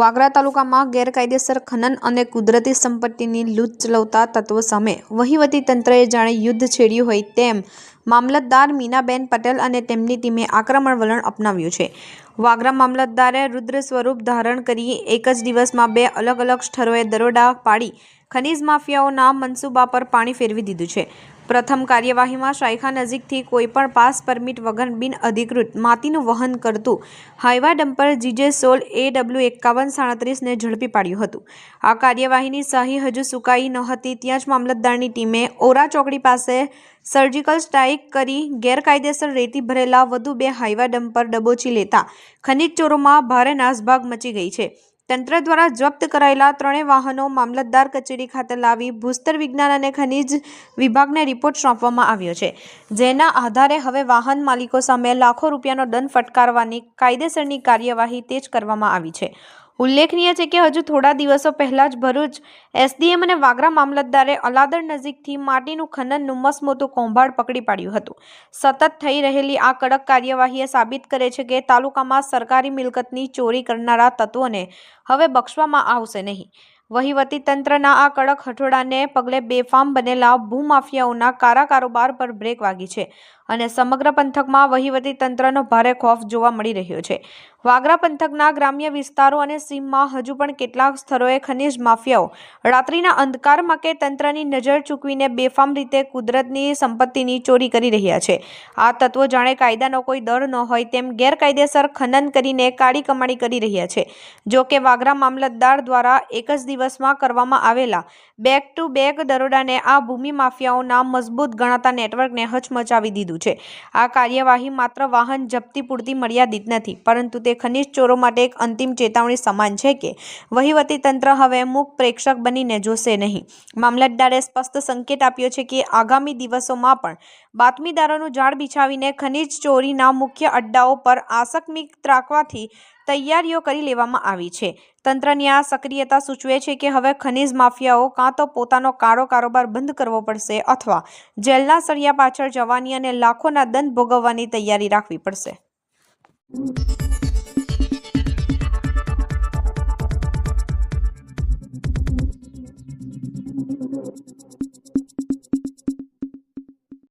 વાગરા તાલુકામાં ગેરકાયદેસર ખનન અને કુદરતી સંપત્તિની લૂંટ ચલાવતા તત્વો સામે વહીવટી તંત્રએ જાણે યુદ્ધ છેડ્યું હોય તેમ મામલતદાર મીનાબેન પટેલ અને તેમની ટીમે આક્રમણ વલણ અપનાવ્યું છે. વાગરા મામલતદારે રુદ્ર સ્વરૂપ ધારણ કરી એક જ દિવસમાં બે અલગ અલગ સ્થળોએ દરોડા પાડી ખનીજ માફિયાઓના મનસૂબા પર પાણી ફેરવી દીધું છે. પ્રથમ કાર્યવાહીમાં શાયખા નજીકથી કોઈપણ પાસ પરમિટ વગર બિન અધિકૃત માતીનું વહન કરતું હાઇવા ડમ્પર જીજે સોલ એ ડબલ્યુ એકાવન સાડત્રીસને ઝડપી પાડ્યું હતું. આ કાર્યવાહીની સહી હજુ સુકાઈ ન હતી, ત્યાં જ મામલતદારની ટીમે ઓરા ચોકડી પાસે સર્જિકલ સ્ટ્રાઇક કરી ગેરકાયદેસર રેતી ભરેલા વધુ બે હાઇવા ડમ્પર ડબોચી લેતા ખનીજ ચોરોમાં ભારે નાસભાગ મચી ગઈ છે. તંત્ર દ્વારા જપ્ત કરાયેલા ત્રણેય વાહનો મામલતદાર કચેરી ખાતે લાવી ભૂસ્તર વિજ્ઞાન અને ખનિજ વિભાગને રિપોર્ટ સોંપવામાં આવ્યો છે. જેના આધારે હવે વાહન માલિકો સામે લાખો રૂપિયાનો દંડ ફટકારવાની કાયદેસરની કાર્યવાહી તેજ કરવામાં આવી છે. ઉલ્લેખનીય છે કે હજુ થોડા દિવસો પહેલા જ ભરૂચ એસડીએમ અને વાગરા મામલતદારે અલાદર નજીકથી માટીનું ખનનનું મસમોતું કૌભાંડ પકડી પાડ્યું હતું. સતત થઈ રહેલી આ કડક કાર્યવાહીએ સાબિત કરે છે કે તાલુકામાં સરકારી મિલકતની ચોરી કરનારા તત્વોને હવે બક્ષવામાં આવશે નહીં. વહીવટી તંત્રના આ કડક હઠોડાને પગલે બેફામ બનેલા ભૂમાફિયાઓના કારા કારોબાર પર બ્રેક વાગી છે. અને સમગ્ર પંથકમાં વહીવટી તંત્રનો ભારે ખોફ જોવા મળી રહ્યો છે. વાગરા પંથકના ગ્રામ્ય વિસ્તારો અને સીમમાં હજુ પણ કેટલાક સ્થળોએ ખનિજ માફિયાઓ. રાત્રિના અંધકારમાં કે તંત્રની નજર ચૂકવીને બેફામ રીતે કુદરતની સંપત્તિની ચોરી કરી રહ્યા છે. આ તત્વો જાણે કાયદાનો કોઈ દર ન હોય તેમ ગેરકાયદેસર ખનન કરીને કાળી કમાણી કરી રહ્યા છે. જો કે વાગરા મામલતદાર દ્વારા એક જ દિવસમાં કરવામાં આવેલા બેક ટુ બેક દરોડાને આ ભૂમિ માફિયાઓના મજબૂત ગણાતા નેટવર્કને હચમચાવી દીધું. છે. આ કાર્યવાહી માત્ર વાહન જપ્તી પૂરતી મર્યાદિત નથી, પરંતુ તે ખનિજ ચોરો માટે એક અંતિમ ચેતવણી સમાન છે કે વહીવટી તંત્ર હવે મૂક પ્રેક્ષક બનીને જોશે નહીં. મામલતદારે સ્પષ્ટ સંકેત આપ્યો છે કે આગામી દિવસોમાં પણ બાતમીદારોનું જાળ બિછાવીને ખનિજ ચોરીના મુખ્ય અડ્ડાઓ પર આસકમિક ત્રાકવાથી તૈયારીઓ કરી લેવામાં આવી છે. તંત્રની આ સક્રિયતા સૂચવે છે કે હવે ખનીજ માફિયાઓ કાં તો પોતાનો કાળો કારોબાર બંધ કરવો પડશે અથવા જેલના સળિયા પાછળ જવાની અને લાખોના દંડ ભોગવવાની તૈયારી રાખવી પડશે.